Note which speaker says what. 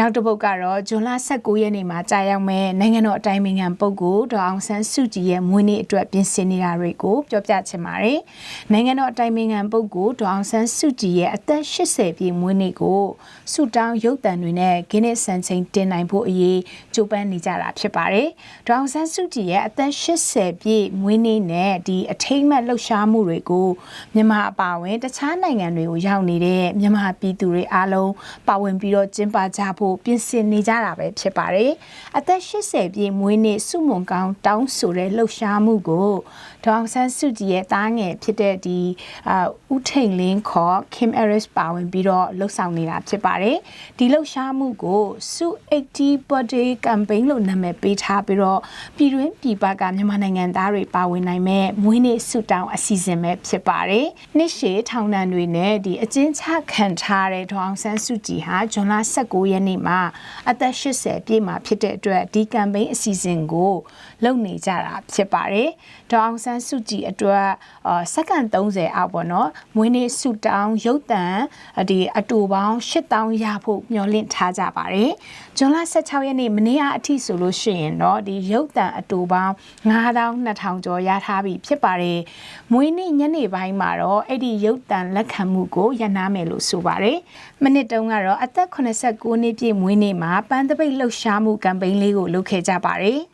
Speaker 1: နောက်တစ်ပုတ်ကတော့ဇွန်လ19ရက်နေ့မှာကြာရောက်မဲ့နိုင်ငံတော်အတိုင်ပင်ခံပုဂ္ဂိုလ်ဒေါအောင်ဆန်းစုကြည်ရဲ့မွေးနေ့အတွက်ပြင်ဆင်နေတာတွေကိုပြောပြချင်ပါတယ်။နိုင်ငံတော်အတိုင်ပင်ခံပုဂ္ဂိုလ်ဒေါအောင်ဆန်းစုကြည်ရဲ့အသက်80ပြည့်မွေးနေ့ကိုဆုတောင်းရုပ်သံတွေနဲ့ဂင်းနစ်စံချိန်တင်နိုင်ဖို့အရေးကြိုးပမ်းနေကြတာဖြစ်ပါတယ်။ဒေါအောင်ဆန်းစုကြည်ရဲ့အသက်80ပြည့်မွေးနေ့နဲ့ဒီအထိမ်းအမှတ်လှုပ်ရှားမှုတွေကိုမြန်မာအပါအဝင်တခြားနိုင်ငံတွေကိုရောက်နေတဲ့မြန်မာပြည်သူတွေအားလုံးပါဝင်ပြီးတော့ကျင်းပကြဖို့ပြင်ဆင်နေကြတာပဲဖြစ်ပါတယ်။အသက်80ပြည့်မွေးနေ့စုမုံကောင်းတောင်းဆိုတဲ့လှုပ်ရှားမှုကိုဒေါအောင်ဆန်းစုကြည်ရဲ့တားငယ်ဖြစ်တဲ့ဒီအာဦးထိန်လင်းခေါ် Kim Harris ပါဝင်ပြီးတော့လှုပ်ဆောင်နေတာဖြစ်ပါတယ်။ဒီလှုပ်ရှားမှုကိုစု80 birthday campaign လို့နာမည်ပေးထားပြီးတော့ပြည်တွင်းပြည်ပကမြန်မာနိုင်ငံသားတွေပါဝင်နိုင်မဲ့မွေးနေ့ဆုတောင်းအစီအစဉ်ပဲဖြစ်ပါတယ်။နှစ်ရှည်ထောင်ဒဏ်တွေနဲ့ဒီအကျဉ်းချခံထားတဲ့ဒေါအောင်ဆန်းစုကြည်ဟာဇွန်လ19ရက်နေ့မှာအသက်80ပြည့်မှာဖြစ်တဲ့အတွက်ဒီ campaign အစီအစဉ်ကိုလုပ်နေကြတာဖြစ်ပါတယ်။ဒေါအောင်ဆန်းစုကြည်အတွက်အာစက္ကန့်30အောက်ပေါ့နော်မွေးနေ့ဆုတောင်းရုပ်သံဒီအတူပေါင်း8000ရဖို့မျှော်လင့်ထားကြပါတယ်။ဇွန်လ16ရက်နေ့မနေ့ကအထိဆိုလို့ရှိရင်တော့ဒီရုပ်သံအတူပေါင်း9200ကျော်ရထားပြီဖြစ်ပါတယ်။မွေးနေ့ညနေပိုင်းမှာတော့အဲ့ဒီရုပ်သံလက်ခံမှုကိုရနာမယ်လို့ဆိုပါတယ်။မနစ်တုန်းကတော့အသက်89နှစ်ပြည့်မွေးနေ့မှာပန်းတပိတ်လှုပ်ရှားမှုကမ်ပိန်းလေးကိုလုပ်ခဲ့ကြပါတယ်။